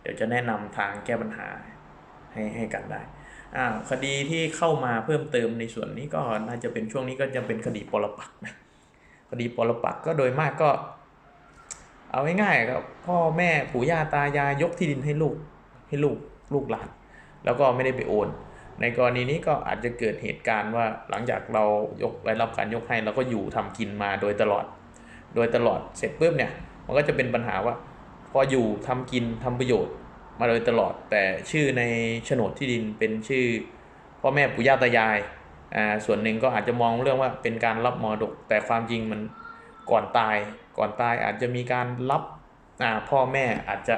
เดี๋ยวจะแนะนำทางแก้ปัญหาให้ให้กันได้อ่าคดีที่เข้ามาเพิ่มเติมในส่วนนี้ก็น่าจะเป็นช่วงนี้ก็จะเป็นคดีปรปักนะคดีปรปักก็โดยมากก็ เอาง่ายๆครับพ่อแม่ปู่ย่าตายายยกที่ดินให้ลูกให้ลูกลูกหลาน แล้วก็ไม่ได้ไปโอน ในกรณีนี้ก็อาจจะเกิดเหตุการณ์ว่าหลังจากเรายกได้รับการยกให้เราก็อยู่ทำกินมาโดยตลอด โดยตลอดเสร็จปุ๊บเนี่ยมันก็จะเป็นปัญหาว่า พออยู่ทำกินทำประโยชน์มาโดยตลอด แต่ชื่อในโฉนดที่ดินเป็นชื่อพ่อแม่ปู่ย่าตายายอ่าส่วนหนึ่งก็อาจจะมองเรื่องว่าเป็นการรับมรดก แต่ความจริงมันก่อนตาย ก่อนตายอาจจะมีการรับอ่าพ่อแม่อาจจะ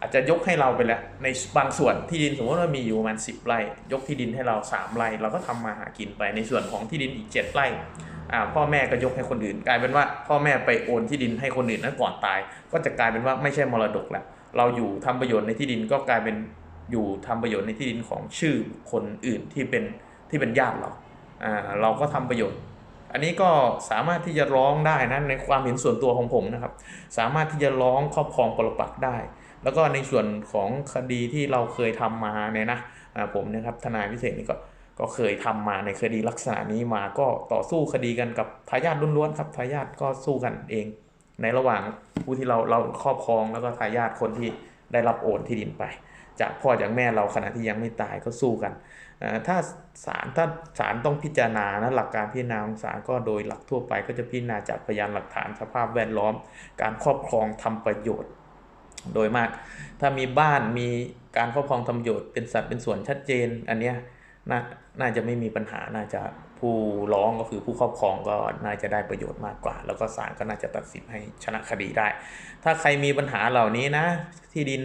อาจจะยกให้เราไปแล้วในบางส่วนที่ดินสมมติว่ามีอยู่ประมาณสิบไร่ยกที่ดินให้เราสามไร่เราก็ทำมาหากินไปในส่วนของที่ดินอีกเจ็ดไร่ พ่อแม่ก็ยกให้คนอื่น กลายเป็นว่าพ่อแม่ไปโอนที่ดินให้คนอื่นนั้นก่อนตาย ก็จะกลายเป็นว่าไม่ใช่มรดกแล้วเราอยู่ทำประโยชน์ในที่ดินก็กลายเป็นอยู่ทำประโยชน์ในที่ดินของชื่อคนอื่นที่เป็นที่เป็นญาติเราอ่าเราก็ทำประโยชน์ อันนี้ก็สามารถที่จะร้องได้นะในความเห็นส่วนตัวของผมนะครับ สามารถที่จะร้องครอบครองปรปักษ์ได้ แล้วก็ในส่วนของคดีที่เราเคยทำมาเนี่ยนะอ่าผมนะครับทนายพิเศษนี่ก็ ก็เคยทำมาในคดีลักษณะนี้มาก็ต่อสู้คดีกันกับทายาทล้วนๆครับทายาทก็สู้กันเอง ในระหว่างผู้ที่เราเราครอบครองแล้วก็ทายาทคนที่ได้รับโอนที่ดินไป จากพ่อจากแม่เราขณะที่ยังไม่ตายก็สู้กันถ้าศาลถ้าศาลต้องพิจารณานะหลักการพิจารณาของศาลก็โดยหลักทั่วไป ก็จะพิจารณาจากพยานหลักฐานสภาพแวดล้อม การครอบครองทำประโยชน์ โดยมาก ถ้ามีบ้านมีการครอบครองทำประโยชน์เป็นสัดเป็นส่วนชัดเจนอันเนี้ย น่าน่าจะไม่มีปัญหาน่าจะผู้ร้องก็คือผู้ครอบครองก็น่าจะได้ประโยชน์มากกว่า แล้วก็ศาลก็น่าจะตัดสินให้ชนะคดีได้ ถ้าใครมีปัญหาเหล่านี้นะ ที่ดิน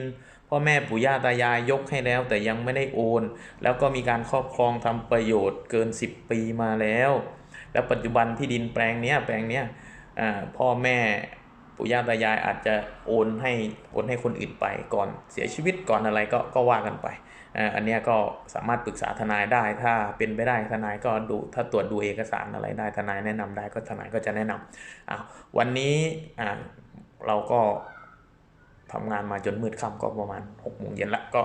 พ่อแม่ปู่ย่าตายายยกให้แล้ว แต่ยังไม่ได้โอน แล้วก็มีการครอบครองทำประโยชน์เกิน 10 ปีมาแล้ว แล้วปัจจุบันที่ดินแปลงเนี้ยแปลงเนี้ยพ่อแม่ ปู่ย่าตายายอาจจะโอนให้โอนให้คนอื่นไปก่อนเสียชีวิตก่อนอะไรก็ก็ว่ากันไปอันนี้ก็สามารถปรึกษาทนายได้ถ้าเป็นไปได้ทนายก็ดูถ้าตรวจดูเอกสารอะไรได้ทนายแนะนำได้ก็ทนายก็จะแนะนำวันนี้เราก็ทำงานมาจนมืดค่ำก็ประมาณ6กโมงเย็นละก็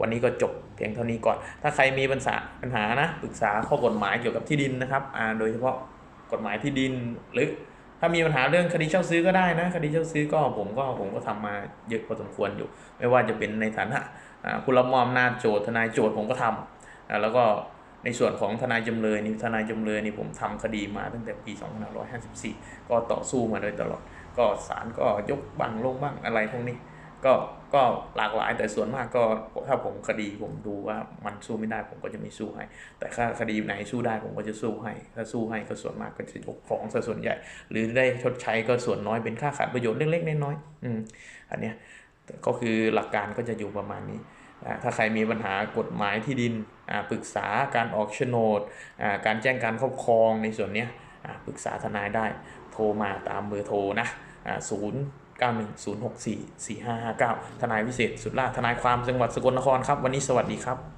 วันนี้ก็จบเพียงเท่านี้ก่อน ถ้าใครมีปัญหาปัญหานะปรึกษาข้อกฎหมายเกี่ยวกับที่ดินนะครับโดยเฉพาะกฎหมายที่ดินหรือ ถ้ามีปัญหาเรื่องคดีเช่าซื้อก็ได้นะคดีเช่าซื้อก็ผมก็ผมก็ทำมาเยอะพอสมควรอยู่ ไม่ว่าจะเป็นในฐานะอ่าผู้รับมอบนาจโจทย์ทนายโจทย์ผมก็ทำอ่าแล้วก็ในส่วนของทนายจำเลยนี่ทนายจำเลยนี่ผมทำคดีมาตั้งแต่ปี 2554 ก็ต่อสู้มาโดยตลอด ก็ศาลก็ยกบังลงบ้างอะไรพวกนี้ ก็ก็หลากหลายแต่ส่วนมากก็ถ้าผมคดีผมดูว่ามันสู้ไม่ได้ผมก็จะไม่สู้ให้ แต่ถ้าคดีไหนสู้ได้ผมก็จะสู้ให้ ถ้าสู้ให้ก็ส่วนมากก็จะยกฟ้องซะส่วนใหญ่ หรือได้ชดใช้ก็ส่วนน้อยเป็นค่าขาดประโยชน์เล็กๆน้อยๆอืมอันเนี้ยก็คือหลักการก็จะอยู่ประมาณนี้ถ้าใครมีปัญหากฎหมายที่ดินปรึกษาการออกโฉนดการแจ้งการครอบครองในส่วนนี้ปรึกษาทนายได้โทรมาตามเบอร์โทรนะศูนย์ 9106445559 ทนายวิเศษสุดล่าทนายความจังหวัดสกลนครครับ วันนี้สวัสดีครับ